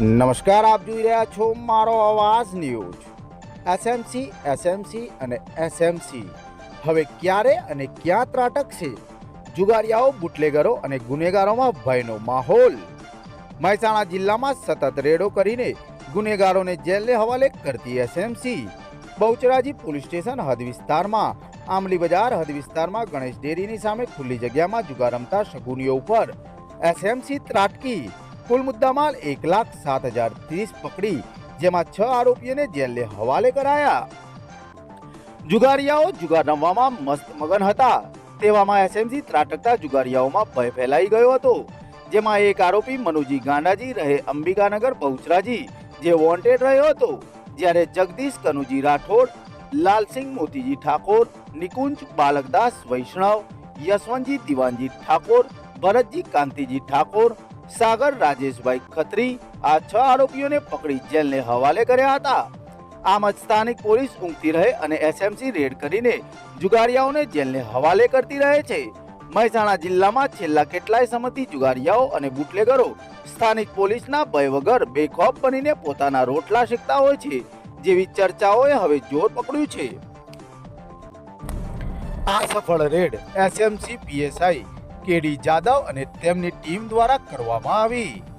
નમસ્કાર, આપ જોઈ રહ્યા છો મારો અવાજ ન્યૂઝ. એસએમસી એસએમસી અને એસએમસી હવે ક્યારે અને ક્યાં ત્રાટકશે જુગારિયાઓ, બુટલેગરો અને ગુનેગારોમાં ભયનો માહોલ. મહેસાણા જિલ્લામાં સતત રેડો કરીને ગુનેગારોને જેલને હવાલે કરતી એસએમસી બહુચરાજી પોલીસ સ્ટેશન હદ વિસ્તારમાં આમલી બજાર હદ વિસ્તારમાં ગણેશ ડેરીની સામે ખુલ્લી જગ્યામાં જુગાર રમતા શગુનીઓ ઉપર એસએમસી ત્રાટકી. કુલ મુદ્દામાલ એક લાખ સાત હજાર ત્રીસ પકડી, જેમાં છ આરોપીઓને જેલને હવાલે કરાયા. જુગારિયાઓ જુગાર રમવામાં મસ્ત મગન હતા. તેવામાં એસએમસી ત્રાટકતા જુગારિયાઓમાં ભય ફેલાઈ ગયો હતો. જેમાં એક આરોપી મનુજી ગાંડાજી રહે અંબિકાનગર બહુચરાજી, જે વોન્ટેડ રહ્યો હતો. જ્યારે જગદીશ કનુજી રાઠોડ, લાલસિંહ મોતીજી ઠાકોર, નિકુંજ બાલકદાસ વૈષ્ણવ, યશવંતજી દિવાનજી ઠાકોર, ભરતજી કાંતિજી ઠાકોર સાગર રાજેશભાઈ ખત્રી આ છ આરોપીઓને પકડી જેલને હવાલે કર્યા હતા. આમ જ સ્થાનિક પોલીસ ઊંઘતી રહે અને એસએમસી રેડ કરીને જુગારિયાઓને જેલને હવાલે કરતી રહે છે. મહેસાણા જિલ્લામાં છેલ્લા કેટલાય સમયથી જુગારિયાઓ અને બુટલેગરો સ્થાનિક પોલીસના ભય વગર બેખોફ બનીને પોતાના રોટલા શીખતા હોય છે, જેવી ચર્ચાઓએ હવે જોર પકડ્યું છે. આ સફળ raid SMC PSI KD Jadav અને તેમની ટીમ દ્વારા કરવામાં આવી.